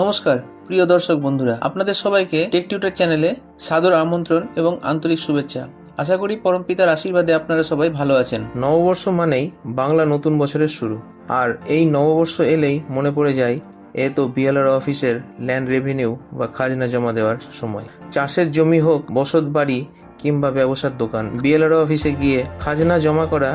নমস্কার, প্রিয় দর্শক বন্ধুরা, আপনাদের সবাইকে টেক টিউটার চ্যানেলে সাদর আমন্ত্রণ এবং আন্তরিক শুভেচ্ছা। আশা করি পরমপিতার আশীর্বাদে আপনারা সবাই ভালো আছেন। নববর্ষ মানেই বাংলা নতুন বছরের শুরু। আর এই নববর্ষ এলেই মনে পড়ে যায়, এ তো বিএলআর অফিসের ল্যান্ড রেভিনিউ বা খাজনা জমা দেওয়ার সময়। চাষের জমি হোক, বসত বাড়ি কিংবা ব্যবসার দোকান, বিএলআর অফিসে গিয়ে খাজনা জমা করা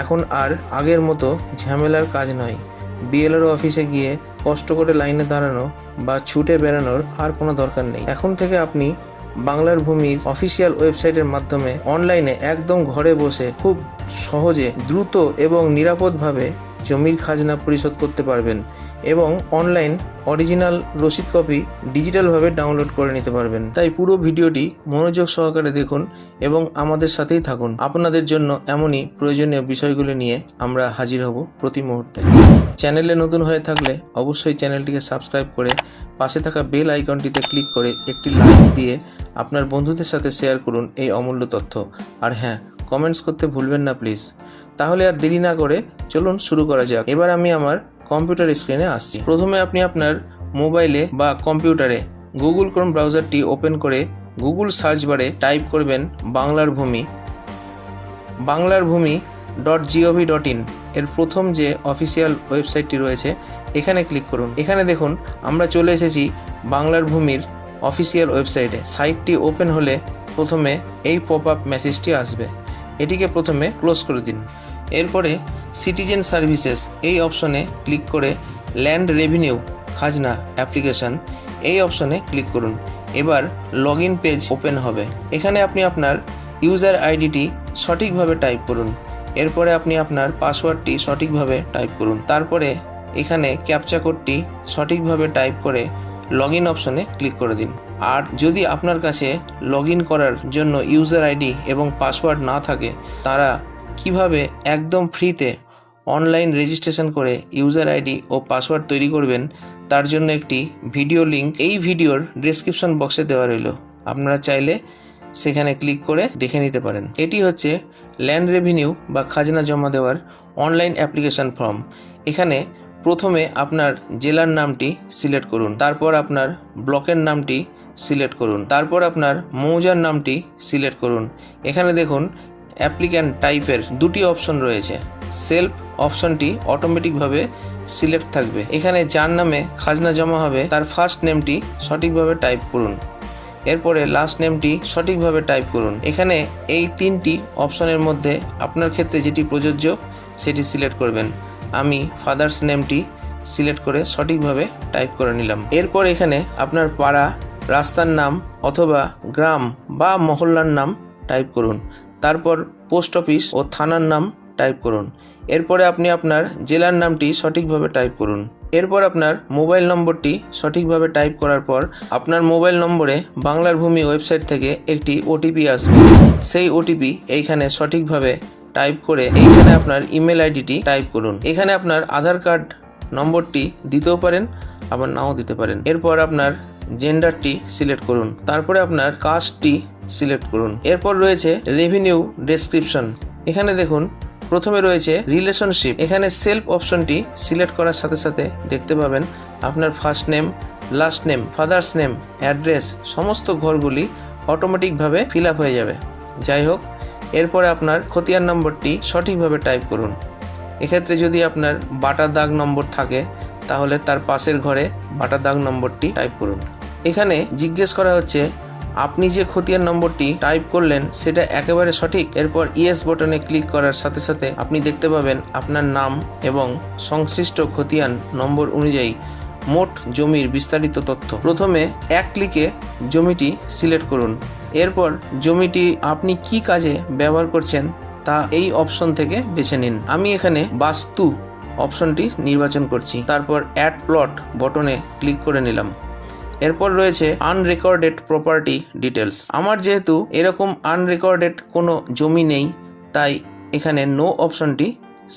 এখন আর আগের মতো ঝামেলার কাজ নয়। বিএলআর অফিসে গিয়ে কষ্ট করে লাইনে দাঁড়ানো বা ছুটে বেড়ানোর আর কোনো দরকার নেই। এখন থেকে আপনি বাংলার ভূমির অফিসিয়াল ওয়েবসাইটের মাধ্যমে অনলাইনে একদম ঘরে বসে খুব সহজে দ্রুত এবং নিরাপদভাবে জমির খাজনা পরিশোধ করতে পারবেন এবং অনলাইন অরিজিনাল রসিদ কপি ডিজিটালভাবে ডাউনলোড করে নিতে পারবেন। তাই পুরো ভিডিওটি মনোযোগ সহকারে দেখুন এবং আমাদের সাথেই থাকুন। আপনাদের জন্য এমনই প্রয়োজনীয় বিষয়গুলি নিয়ে আমরা হাজির হব প্রতি মুহূর্তে। চ্যানেলে নতুন হয়ে থাকলে অবশ্যই চ্যানেলটিকে সাবস্ক্রাইব করে পাশে থাকা বেল আইকনটিতে ক্লিক করে একটি লাইক দিয়ে আপনার বন্ধুদের সাথে শেয়ার করুন এই অমূল্য তথ্য। আর হ্যাঁ কমেন্টস করতে ভুলবেন না প্লিজ। তাহলে আর দেরি না করে চলুন শুরু করা যাক। এবার আমি আমার কম্পিউটার স্ক্রিনে আসছি। প্রথমে আপনি আপনার মোবাইলে বা কম্পিউটারে গুগল ক্রোম ব্রাউজারটি ওপেন করে গুগল সার্চ বারে টাইপ করবেন বাংলার ভূমি। বাংলার Bhumi dot gov dot in এর প্রথম যে অফিসিয়াল ওয়েবসাইটটি রয়েছে, এখানে ক্লিক করুন। এখানে দেখুন, আমরা চলে এসেছি বাংলার ভূমির অফিসিয়াল ওয়েবসাইটে সাইটটি ওপেন হলে প্রথমে এই পপ আপ মেসেজটি আসবে। এটিকে প্রথমে ক্লোজ করে দিন। এরপরে সিটিজেন সার্ভিসেস এই অপশনে ক্লিক করে ল্যান্ড রেভিনিউ খাজনা অ্যাপ্লিকেশন এই অপশনে ক্লিক করুন। এবার লগ ইন পেজ ওপেন হবে। এখানে আপনি আপনার ইউজার আইডিটি সঠিকভাবে টাইপ করুন। এরপরে আপনি আপনার পাসওয়ার্ডটি সঠিকভাবে টাইপ করুন। তারপরে এখানে ক্যাপচা কোডটি সঠিকভাবে টাইপ করে লগ ইন অপশনে ক্লিক করে দিন। আর যদি আপনার কাছে লগ ইন করার জন্য ইউজার আইডি এবং পাসওয়ার্ড না থাকে, তারা কীভাবে একদম ফ্রিতে অনলাইন রেজিস্ট্রেশন করে ইউজার আইডি ও পাসওয়ার্ড তৈরি করবেন, তার জন্য একটি ভিডিও লিঙ্ক এই ভিডিওর ডেসক্রিপশন বক্সে দেওয়া রইল। আপনারা চাইলে সেখানে ক্লিক করে দেখে নিতে পারেন। এটি হচ্ছে ল্যান্ড রেভিনিউ বা খাজনা জমা দেওয়ার অনলাইন অ্যাপ্লিকেশন ফর্ম এখানে প্রথমে আপনার জেলার নামটি সিলেক্ট করুন, তারপর আপনার ব্লকের নামটি সিলেক্ট করুন, তারপর আপনার মৌজার নামটি সিলেক্ট করুন। এখানে দেখুন অ্যাপ্লিক্যান্ট টাইপের দুটি অপশন রয়েছে। সেলফ অপশনটি অটোমেটিকভাবে সিলেক্ট থাকবে। এখানে যার নামে খাজনা জমা হবে, তার ফার্স্ট নেমটি সঠিকভাবে টাইপ করুন। এরপরে লাস্ট নেমটি সঠিকভাবে টাইপ করুন। এখানে এই তিনটি অপশনের মধ্যে আপনার ক্ষেত্রে যেটি প্রযোজ্য, সেটি সিলেক্ট করবেন। আমি ফাদার্স নেমটি সিলেক্ট করে সঠিকভাবে টাইপ করে নিলাম। এরপর এখানে আপনার পাড়া, রাস্তার নাম অথবা গ্রাম বা মহল্লার নাম টাইপ করুন। তারপর পোস্ট অফিস ও থানার নাম টাইপ করুন। এরপরে আপনি আপনার জেলার নামটি সঠিকভাবে টাইপ করুন। এরপর আপনার মোবাইল নম্বরটি সঠিকভাবে টাইপ করার পর আপনার মোবাইল নম্বরে বাংলার ভূমি ওয়েবসাইট থেকে একটি ওটিপি আসবে। সেই ওটিপি এইখানে সঠিকভাবে টাইপ করে এইখানে আপনার ইমেল আইডিটি টাইপ করুন। এখানে আপনার আধার কার্ড নম্বরটি দিতেও পারেন, আবার নাও দিতে পারেন। এরপর আপনার জেন্ডারটি সিলেক্ট করুন। তারপরে আপনার কাস্টটি সিলেক্ট করুন। এরপর রয়েছে রেভিনিউ ডেসক্রিপশন। এখানে দেখুন, প্রথমে রয়েছে রিলেশনশিপ। এখানে সেলফ অপশনটি সিলেক্ট করার সাথে সাথে দেখতে পাবেন আপনার first name, last name, father's name, address, সমস্ত ঘরগুলি অটোমেটিকভাবে ফিল আপ হয়ে যাবে। যাই হোক, এরপরে আপনার খতিয়ান নম্বরটি সঠিকভাবে টাইপ করুন। এক্ষেত্রে যদি আপনার বাটা দাগ নম্বর থাকে, তাহলে তার পাশের ঘরে বাটা দাগ নম্বরটি টাইপ করুন। এখানে জিজ্ঞেস করা হচ্ছে, আপনি যে খতিয়ান নম্বরটি টাইপ করলেন, সেটা একেবারে সঠিক, এরপর ইয়েস বটনে ক্লিক করার সাথে সাথে আপনি দেখতে পাবেন আপনার নাম এবং সংশ্লিষ্ট খতিয়ান নম্বর অনুযায়ী মোট জমির বিস্তারিত তথ্য। প্রথমে এক ক্লিকে জমিটি সিলেক্ট করুন। এরপর জমিটি আপনি কি কাজে ব্যবহার করছেন, তা এই অপশন থেকে বেছে নিন। আমি এখানে বাস্তু অপশনটি নির্বাচন করছি। তারপর অ্যাড প্লট বটনে ক্লিক করে নিলাম। এরপর রয়েছে আনরেকর্ডেড প্রপার্টি ডিটেলস আমার যেহেতু এরকম আনরেকর্ডেড কোনো জমি নেই, তাই এখানে নো অপশনটি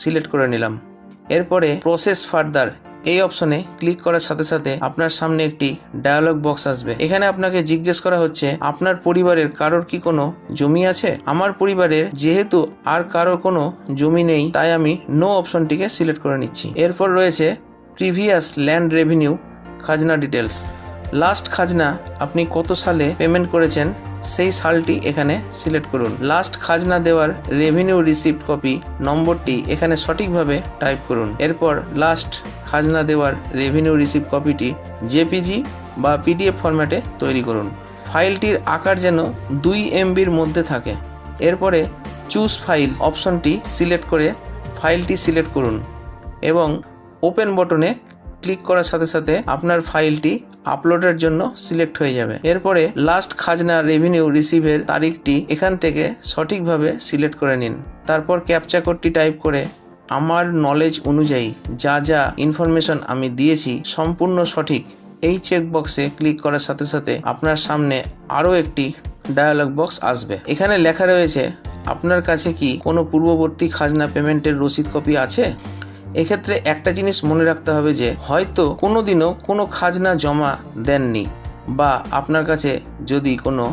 সিলেক্ট করে নিলাম। এরপরে প্রসেস ফার্দার এই অপশনে ক্লিক করার সাথে সাথে আপনার সামনে একটি ডায়ালগ বক্স আসবে। এখানে আপনাকে জিজ্ঞেস করা হচ্ছে, আপনার পরিবারের কারোর কি কোনো জমি আছে? আমার পরিবারের যেহেতু আর কারোর কোনো জমি নেই, তাই আমি নো অপশনটিকে সিলেক্ট করে নিচ্ছি। এরপর রয়েছে প্রিভিয়াস ল্যান্ড রেভিনিউ খাজনা ডিটেলস লাস্ট খাজনা আপনি কত সালে পেমেন্ট করেছেন? সেই সালটি এখানে সিলেক্ট করুন। লাস্ট খাজনা দেওয়ার রেভিনিউ রিসিপ্ট কপি নম্বরটি এখানে সঠিকভাবে টাইপ করুন। এরপর লাস্ট খাজনা দেওয়ার রেভিনিউ রিসিপ্ট কপিটি জেপিজি বা পিডিএফ ফরম্যাটে তৈরি করুন। ফাইলটির আকার যেন দুই এমবির মধ্যে থাকে। এরপরে চুজ ফাইল অপশনটি সিলেক্ট করে ফাইলটি সিলেক্ট করুন এবং ওপেন বটনে ক্লিক করার সাথে সাথে আপনার ফাইলটি আপলোডের জন্য সিলেক্ট হয়ে যাবে। এরপরে লাস্ট খাজনা রেভিনিউ রিসিভের তারিখটি এখান থেকে সঠিকভাবে সিলেক্ট করে নিন। তারপর ক্যাপচা কোডটি টাইপ করে আমার নলেজ অনুযায়ী যা যা ইনফরমেশন আমি দিয়েছি সম্পূর্ণ সঠিক এই চেক বক্সে ক্লিক করার সাথে সাথে আপনার সামনে আরও একটি ডায়ালগ বক্স আসবে। এখানে লেখা রয়েছে, আপনার কাছে কি কোনো পূর্ববর্তী খাজনা পেমেন্টের রসিদ কপি আছে? এক্ষেত্রে একটা জিনিস মনে রাখতে হবে যে হয়তো কোনো দিনও কোনো খাজনা জমা দেননি বা আপনার কাছে যদি কোনো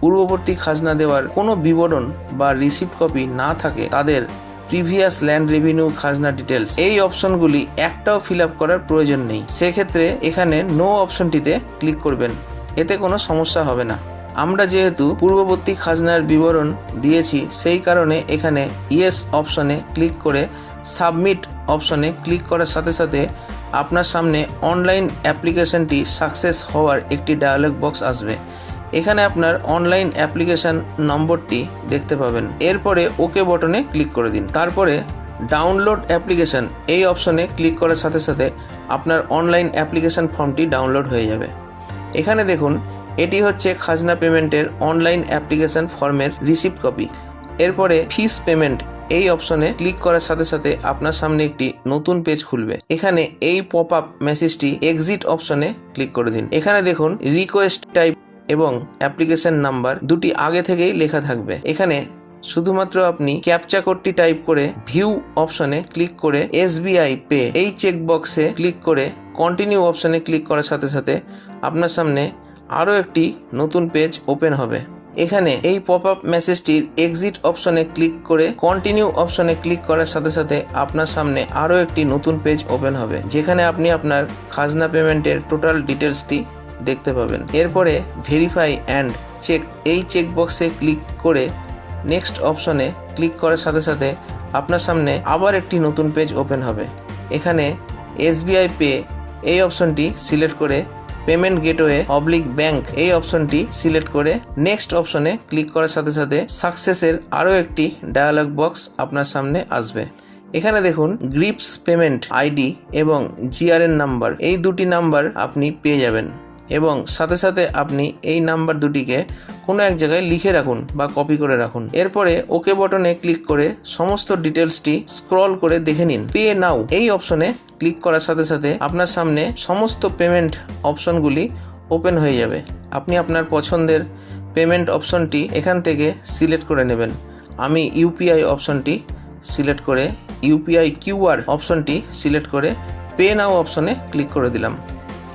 পূর্ববর্তী খাজনা দেওয়ার কোনো বিবরণ বা রিসিপ্ট কপি না থাকে, তাদের প্রিভিয়াস ল্যান্ড রেভিনিউ খাজনা ডিটেলস এই অপশনগুলি একটাও ফিল আপ করার প্রয়োজন নেই। সেক্ষেত্রে এখানে নো অপশনটিতে ক্লিক করবেন। এতে কোনো সমস্যা হবে না। আমরা যেহেতু পূর্ববর্তী খাজনার বিবরণ দিয়েছি, সেই কারণে এখানে ইয়েস অপশনে ক্লিক করে সাবমিট অপশনে ক্লিক করার সাথে সাথে আপনার সামনে অনলাইন অ্যাপ্লিকেশনটি সাকসেস হওয়ার একটি ডায়ালগ বক্স আসবে। এখানে আপনার অনলাইন অ্যাপ্লিকেশন নম্বরটি দেখতে পাবেন। এরপরে ওকে বটনে ক্লিক করে দিন। তারপরে ডাউনলোড অ্যাপ্লিকেশন এই অপশনে ক্লিক করার সাথে সাথে আপনার অনলাইন অ্যাপ্লিকেশন ফর্মটি ডাউনলোড হয়ে যাবে। এখানে দেখুন, এটি হচ্ছে খাজনা পেমেন্টের অনলাইন অ্যাপ্লিকেশন ফর্মের রিসিপ্ট কপি। এরপরে ফিস পেমেন্ট এই অপশনে ক্লিক করার সাথে সাথে আপনার সামনে একটি নতুন পেজ খুলবে। এখানে এই পপ আপ মেসেজটি এক্সিট অপশনে ক্লিক করে দিন। এখানে দেখুন রিকোয়েস্ট টাইপ এবং অ্যাপ্লিকেশন নাম্বার দুটি আগে থেকেই লেখা থাকবে। এখানে শুধুমাত্র আপনি ক্যাপচা কোডটি টাইপ করে ভিউ অপশনে ক্লিক করে এসবিআই পে এই চেক বক্সে ক্লিক করে কন্টিনিউ অপশনে ক্লিক করার সাথে সাথে আপনার সামনে আরও একটি নতুন পেজ ওপেন হবে। এখানে এই পপ আপ মেসেজটির এক্সিট অপশনে ক্লিক করে কন্টিনিউ অপশনে ক্লিক করার সাথে সাথে আপনার সামনে আরও একটি নতুন পেজ ওপেন হবে, যেখানে আপনি আপনার খাজনা পেমেন্টের টোটাল ডিটেলসটি দেখতে পাবেন। এরপরে ভেরিফাই অ্যান্ড চেক এই চেক বক্সে ক্লিক করে নেক্সট অপশনে ক্লিক করার সাথে সাথে আপনার সামনে আবার একটি নতুন পেজ ওপেন হবে। এখানে এসবিআই পে এই অপশনটি সিলেক্ট করে পেমেন্ট গেটওয়ে অবলিক ব্যাংক এই অপশনটি সিলেক্ট করে নেক্সট অপশনে ক্লিক করার সাথে সাথে সাকসেসের আরও একটি ডায়ালগ বক্স আপনার সামনে আসবে। এখানে দেখুন, গ্রিপস পেমেন্ট আইডি এবং জিআরএন নাম্বার। এই দুটি নাম্বার আপনি পেয়ে যাবেন এবং সাথে সাথে আপনি এই নাম্বার দুটিকে কোনো এক জায়গায় লিখে রাখুন বা কপি করে রাখুন। এরপরে ওকে বটনে ক্লিক করে সমস্ত ডিটেলসটি স্ক্রল করে দেখে নিন। Pay now. এই অপশনে ক্লিক করার সাথে সাথে আপনার সামনে সমস্ত পেমেন্ট অপশনগুলি ওপেন হয়ে যাবে। আপনি আপনার পছন্দের পেমেন্ট অপশনটি এখান থেকে সিলেক্ট করে নেবেন। আমি ইউপিআই অপশনটি সিলেক্ট করে ইউপিআই কিউআর অপশনটি সিলেক্ট করে পে নাও অপশনে ক্লিক করে দিলাম।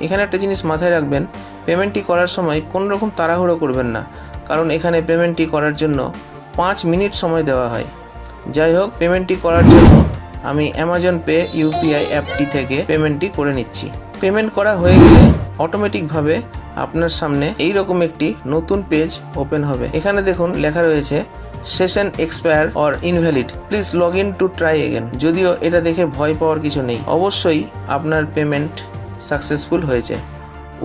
এখানে একটা জিনিস মাথায় রাখবেন, পেমেন্টটি করার সময় কোনো রকম তাড়াহুড়ো করবেন না, কারণ এখানে পেমেন্টটি করার জন্য পাঁচ মিনিট সময় দেওয়া হয়। যাই হোক, পেমেন্টটি করার জন্য আমি অ্যামাজন পে ইউপিআই অ্যাপটি থেকে পেমেন্টটি করে নিচ্ছি। পেমেন্ট করা হয়ে গেলে অটোমেটিকভাবে আপনার সামনে এই রকম একটি নতুন পেজ ওপেন হবে। এখানে দেখুন, লেখা রয়েছে session expire or invalid please log in to try again যদিও এটা দেখে ভয় পাওয়ার কিছু নেই। অবশ্যই আপনার পেমেন্ট সাকসেসফুল হয়েছে।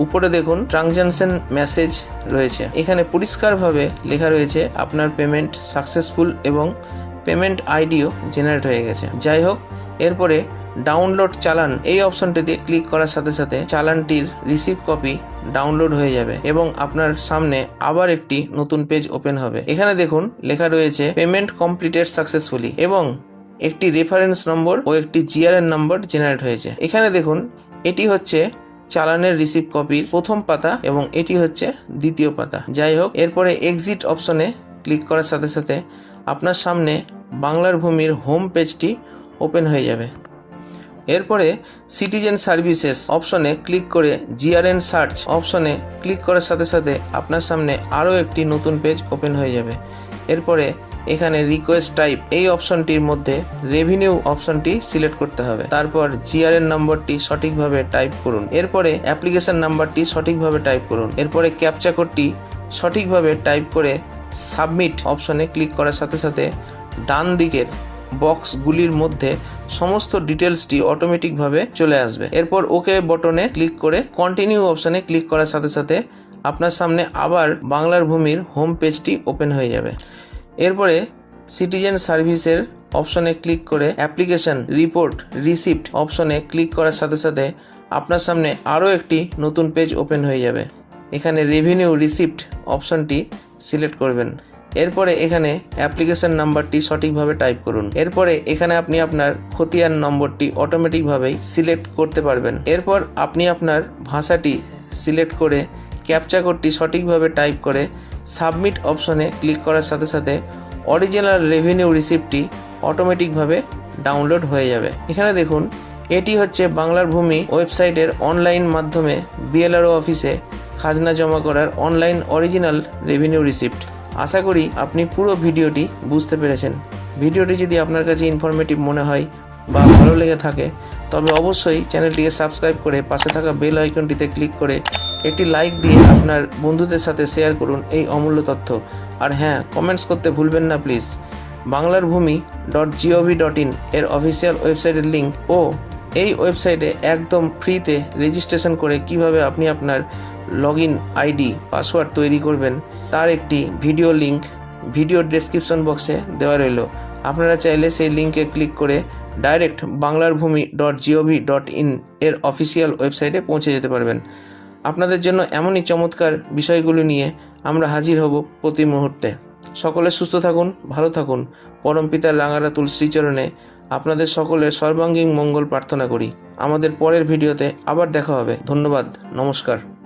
উপরে দেখুন ট্রানজাকশন মেসেজ রয়েছে। এখানে পরিষ্কারভাবে লেখা রয়েছে, আপনার পেমেন্ট সাকসেসফুল এবং পেমেন্ট আইডিও জেনারেট হয়ে গেছে। যাই হোক এরপরে ডাউনলোড চালান এই অপশনটিতে ক্লিক করার সাথে সাথে চালানটির রিসিভ কপি ডাউনলোড হয়ে যাবে এবং আপনার সামনে আবার একটি নতুন পেজ ওপেন হবে। এখানে দেখুন, লেখা রয়েছে পেমেন্ট কমপ্লিটেড সাকসেসফুলি এবং একটি রেফারেন্স নম্বর ও একটি জিআরএন নম্বর জেনারেট হয়েছে। এখানে দেখুন, এটি হচ্ছে চালানের রিসিভ কপির প্রথম পাতা এবং এটি হচ্ছে দ্বিতীয় পাতা। যাই হোক এরপরে এক্সিট অপশনে ক্লিক করার সাথে সাথে আপনার সামনে বাংলার ভূমির হোম পেজটি ওপেন হয়ে যাবে। এরপরে সিটিজেন সার্ভিসেস অপশনে ক্লিক করে জিআরএন সার্চ অপশনে ক্লিক করার সাথে সাথে আপনার সামনে আরও একটি নতুন পেজ ওপেন হয়ে যাবে। এরপরে এখানে রিকোয়েস্ট টাইপ এই অপশনটির মধ্যে রেভিনিউ অপশনটি সিলেক্ট করতে হবে। তারপর জিআরএন নম্বরটি সঠিকভাবে টাইপ করুন। এরপরে অ্যাপ্লিকেশন নাম্বারটি সঠিকভাবে টাইপ করুন। এরপরে ক্যাপচা কোডটি সঠিকভাবে টাইপ করে সাবমিট অপশনে ক্লিক করার সাথে সাথে ডান দিকের বক্সগুলির মধ্যে সমস্ত ডিটেলসটি অটোমেটিকভাবে চলে আসবে। এরপর ওকে বটনে ক্লিক করে কন্টিনিউ অপশানে ক্লিক করার সাথে সাথে আপনার সামনে আবার বাংলার ভূমির হোম পেজটি ওপেন হয়ে যাবে। এরপরে সিটিজেন সার্ভিসের অপশনে ক্লিক করে অ্যাপ্লিকেশন রিপোর্ট রিসিপ্ট অপশনে ক্লিক করার সাথে সাথে আপনার সামনে আরও একটি নতুন পেজ ওপেন হয়ে যাবে। এখানে রেভিনিউ রিসিপ্ট অপশনটি সিলেক্ট করবেন। এরপরে এখানে অ্যাপ্লিকেশন নাম্বারটি সঠিকভাবে টাইপ করুন। এরপরে এখানে আপনি আপনার খতিয়ান নম্বরটি অটোমেটিকভাবেই সিলেক্ট করতে পারবেন। এরপর আপনি আপনার ভাষাটি সিলেক্ট করে ক্যাপচা কোডটি সঠিকভাবে টাইপ করে সাবমিট অপশনে ক্লিক করার সাথে সাথে অরিজিনাল রেভিনিউ রিসিপ্টটি অটোমেটিকভাবে ডাউনলোড হয়ে যাবে। এখানে দেখুন, এটি হচ্ছে বাংলার ভূমি ওয়েবসাইটের অনলাইন মাধ্যমে বিএলআরও অফিসে খাজনা জমা করার অনলাইন অরিজিনাল রেভিনিউ রিসিপ্ট। আশা করি আপনি পুরো ভিডিওটি বুঝতে পেরেছেন। ভিডিওটি যদি আপনার কাছে ইনফরমেটিভ মনে হয় বা ভালো লেগে থাকে, তবে অবশ্যই চ্যানেলটিকে সাবস্ক্রাইব করে পাশে থাকা বেল আইকনটিতে ক্লিক করে একটি লাইক দিয়ে আপনার বন্ধুদের সাথে শেয়ার করুন এই অমূল্য তথ্য। আর হ্যাঁ কমেন্টস করতে ভুলবেন না please Banglar Bhumi dot G O V dot in এর অফিসিয়াল ওয়েবসাইটের লিঙ্ক ও এই ওয়েবসাইটে একদম ফ্রিতে রেজিস্ট্রেশন করে কীভাবে আপনি আপনার লগ ইন আইডি পাসওয়ার্ড তৈরি করবেন। তার একটি ভিডিও লিংক ভিডিও ডেসক্রিপশন বক্সে দেওয়া রইল। আপনারা চাইলে সেই লিঙ্কে ক্লিক করে direct Banglar Bhumi dot G O V dot in এর অফিসিয়াল ওয়েবসাইটে পৌঁছে যেতে পারবেন। আপনাদের জন্য এমনই চমৎকার বিষয়গুলো নিয়ে আমরা হাজির হব প্রতি মুহূর্তে। সকলে সুস্থ থাকুন, ভালো থাকুন। পরম পিতার রাঙারাতুল শ্রীচরণে আপনাদের সকলের সর্বাঙ্গীন মঙ্গল প্রার্থনা করি। আমাদের পরের ভিডিওতে আবার দেখা হবে। ধন্যবাদ, নমস্কার।